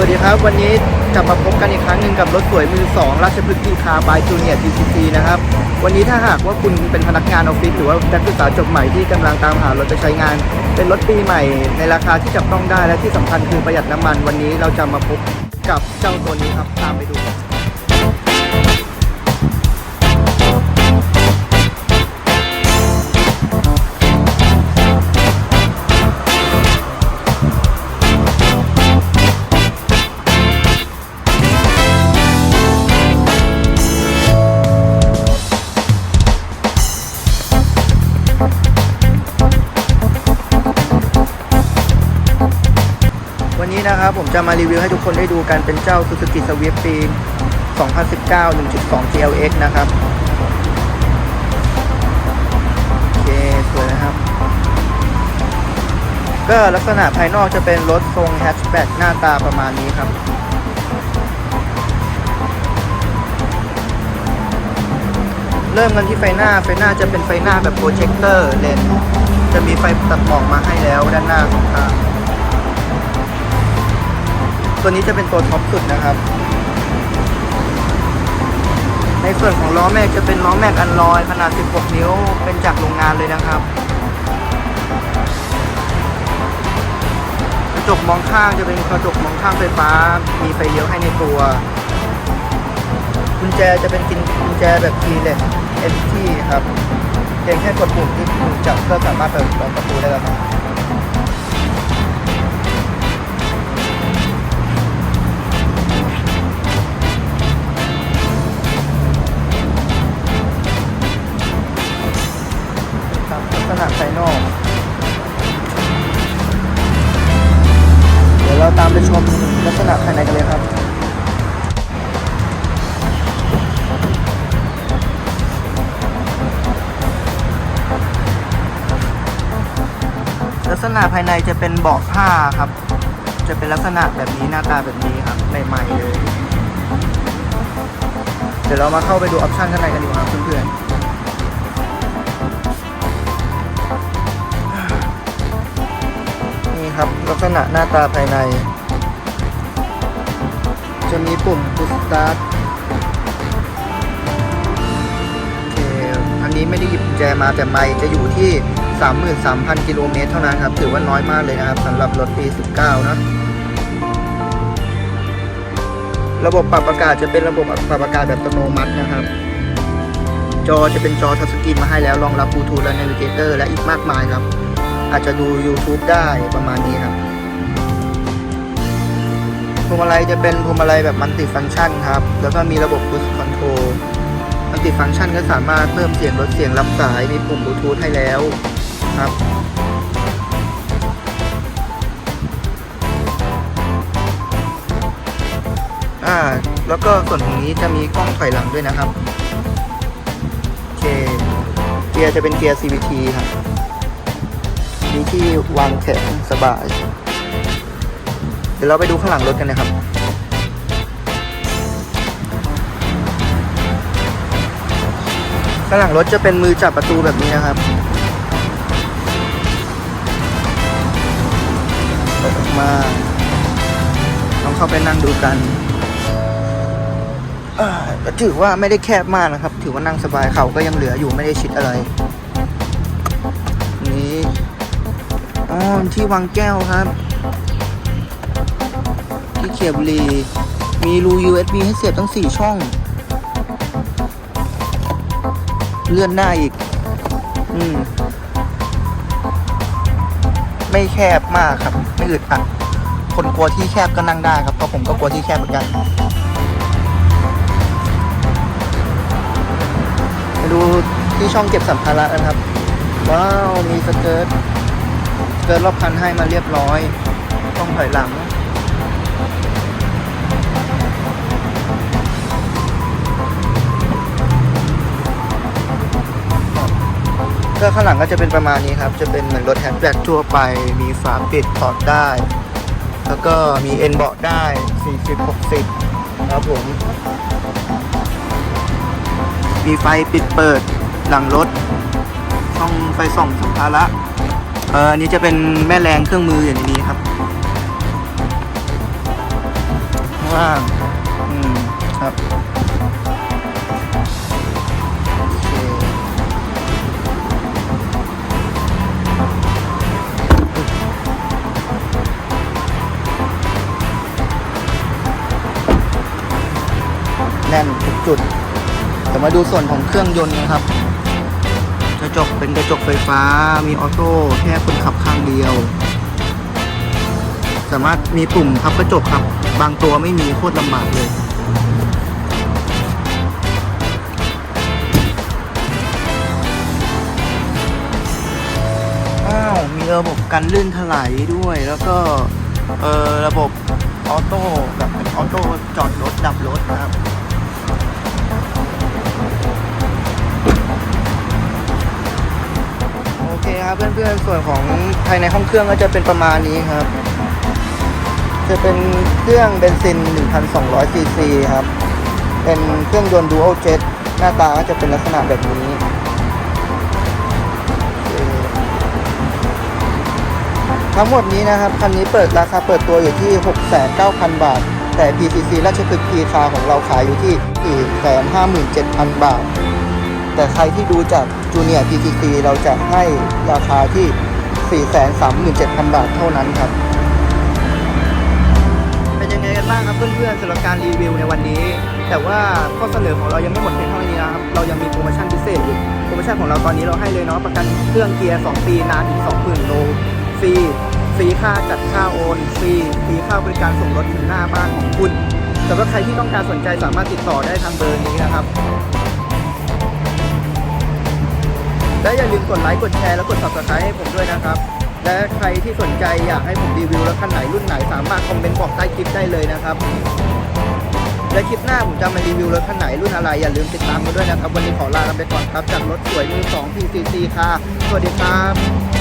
วัสดีครับ วันนี้กลับมาพบกันอีกครั้งหนึ่งกับรถสวยมือ 2 ราชพฤกษ์กีคาบายจูเนียร์ TCC นะครับ วันนี้ถ้าหากว่าคุณเป็นพนักงานออฟฟิศหรือว่านักศึกษาจบใหม่ที่กำลังตามหารถไปใช้งาน เป็นรถปีใหม่ ในราคาที่จับต้องได้และที่สำคัญคือประหยัดน้ำมัน วันนี้เราจะมาพบกับเจ้าตัวนี้ครับตามไปดู นนี้นะครับผมจะมารีวิวให้ทุกคนได้ดูกันเป็นเจ้า Suzuki Swift ปี 2019 1.2 GLX นะครับโอเคสวยนะครับ ก็ลักษณะภายนอกจะเป็นรถทรงแฮชแบ็กหน้าตาประมาณนี้ครับเริ่มกันที่ไฟหน้า ไฟหน้าจะเป็นไฟหน้าแบบโปรเจคเตอร์เลนจะมีไฟตัดหมอกมาให้แล้วด้านหน้าสองข้าง ตัวนี้จะเป็นตัวท็อปสุดนะครับ ในส่วนของล้อแม็กจะเป็นล้อแม็กอันลอยขนาด 16 นิ้ว เป็นจากโรงงานเลยนะครับกระจกมองข้างจะเป็นกระจกมองข้างไฟฟ้า มีไฟเลี้ยวให้ในตัวกุญแจจะเป็นกุญแจแบบคีย์เลสเอสทีครับเพียงแค่กดปุ่มที่ปุ่มจับก็สามารถเปิดประตูได้แล้วครับ กันเลยครับลักษณะภายในจะเป็นเบาะผ้าครับ จะเป็นลักษณะแบบนี้หน้าตาแบบนี้ครับใหม่ๆเลย เดี๋ยวเรามาเข้าไปดูออปชันข้างในกันดีกว่าเพื่อนๆนี่ครับลักษณะหน้าตาภายใน จะมีปุ่ม push start อันนี้ไม่ได้หยิบกุญแจมาแต่ไม่จะอยู่ที่ 33,000 กิโลเมตรเท่านั้นครับ ถือว่าน้อยมากเลยนะครับสำหรับรถปี 19 นะ ระบบปรับอากาศจะเป็นระบบปรับอากาศแบบอัตโนมัตินะครับ จอจะเป็นจอทัชสกรีนมาให้แล้วรองรับบลูทูธและ n น v เกเตอร์และอีกมากมายครับ อาจจะดู YouTube ได้ประมาณนี้ครับ พวงมาลัยจะเป็นพวงมาลัยแบบมัลติฟัง c t ชันครับ แล้วก็มีระบบ Push Control มัลติฟัง c t ชันก็สามารถเพิ่มเสียงลดเสียงรับสายมีปุ่มบลูทูธให้แล้วครับอ่าแล้วก็ส่วนตรงนี้จะมีกล้องถอยหลังด้วยนะครับโอเคเกียร์จะเป็นเกียร์ CVT ครับมีที่วางแขนสบาย ดี๋ยวเราไปดูข้างหลังรถกันนะครับ ข้างหลังรถจะเป็นมือจับประตูแบบนี้นะครับเปิดออกมาลองเข้าไปนั่งดูกันก็ถือว่าไม่ได้แคบมากนะครับ ถือว่านั่งสบายเขาก็ยังเหลืออยู่ไม่ได้ชิดอะไร นี่อ๋อที่วางแก้วครับ ที่เขียบบุรีมีรู USB ให้เสียบทั้ง 4 ช่อง เลื่อนหน้าอีก อืม ไม่แคบมากครับ ไม่อึดอัดคนกลัวที่แคบก็นั่งได้ครับเพราะผมก็กลัวที่แคบเหมือนกันไปดูที่ช่องเก็บสัมภาระกันครับ ว้าวมีสเกิร์ตเกิร์ตรอบคันให้มาเรียบร้อย ต้องถอยหลัง ก็ข้างหลังก็จะเป็นประมาณนี้ครับ จะเป็นเหมือนรถแฮชแบ็กทั่วไป มีฝาปิดถอดได้ แล้วก็มีเอ็นเบาะได้ 40-60 ครับผม มีไฟปิดเปิดหลังรถ ช่องไฟส่องสัมภาระเอออันนี้จะเป็นแม่แรงเครื่องมืออยู่ในนี้ครับางล่างอืมครับ 10 จุดเดี๋มาดูส่วนของเครื่องยนต์นะครับ กระจกเป็นกระจกไฟฟ้า มีออโต้แค่คนขับข้างเดียว สามารถมีปุ่มพับกระจกครับ บางตัวไม่มีโคตรลำบากเลยมีระบบกันลื่นถลายด้วย แล้วก็เออระบบออโต้แบบออโต้จอดรถดับรถนะครับ เพื่อนๆส่วนของภายในห้องเครื่องก็จะเป็นประมาณนี้ครับ จะเป็นเครื่องเบนซิน 1,200 ซีซีครับ เป็นเครื่องยนต์ Dual Jet หน้าตาก็จะเป็นลักษณะแบบนี้ทั้งหมดนี้นะครับคันนี้เปิดราคาเปิดตัวอยู่ที่ 6,900บาท แต่ PCC ราชพฤกษ์ P คาของเราขายอยู่ที่ 457,000 บาท แต่ใครที่ดูจากจูเนียร์ PCC เราจะให้ราคาที่ 437,000 บาทเท่านั้นครับ เป็นยังไงกันบ้างครับเพื่อนๆสำหรับการรีวิวในวันนี้ แต่ว่าข้อเสนอของเรายังไม่หมดเพียงเท่านี้นะครับ เรายังมีโปรโมชั่นพิเศษอยู่โปรโมชั่นของเราตอนนี้เราให้เลยเนาะประกันเครื่องเกียร์ 2 ปีนานถึง 20,000 โลฟรีฟรีค่าจัดค่าโอนฟรีฟรีค่าบริการส่งรถถึงหน้าบ้านของคุณสำหรับใครที่ต้องการสนใจสามารถติดต่อได้ทางเบอร์นี้นะครับ และอย่าลืมกดไลค์กดแชร์และกด subscribe ให้ผมด้วยนะครับ และใครที่สนใจอยากให้ผมรีวิวรถคันไหนรุ่นไหนสามารถคอมเมนต์บอกใต้คลิปได้เลยนะครับ และคลิปหน้าผมจะมารีวิวรถคันไหนรุ่นอะไรอย่าลืมติดตามกันด้วยนะครับ วันนี้ขอลาไปก่อนครับจากรถสวยมือ2 PCC ค่ะสวัสดีครับ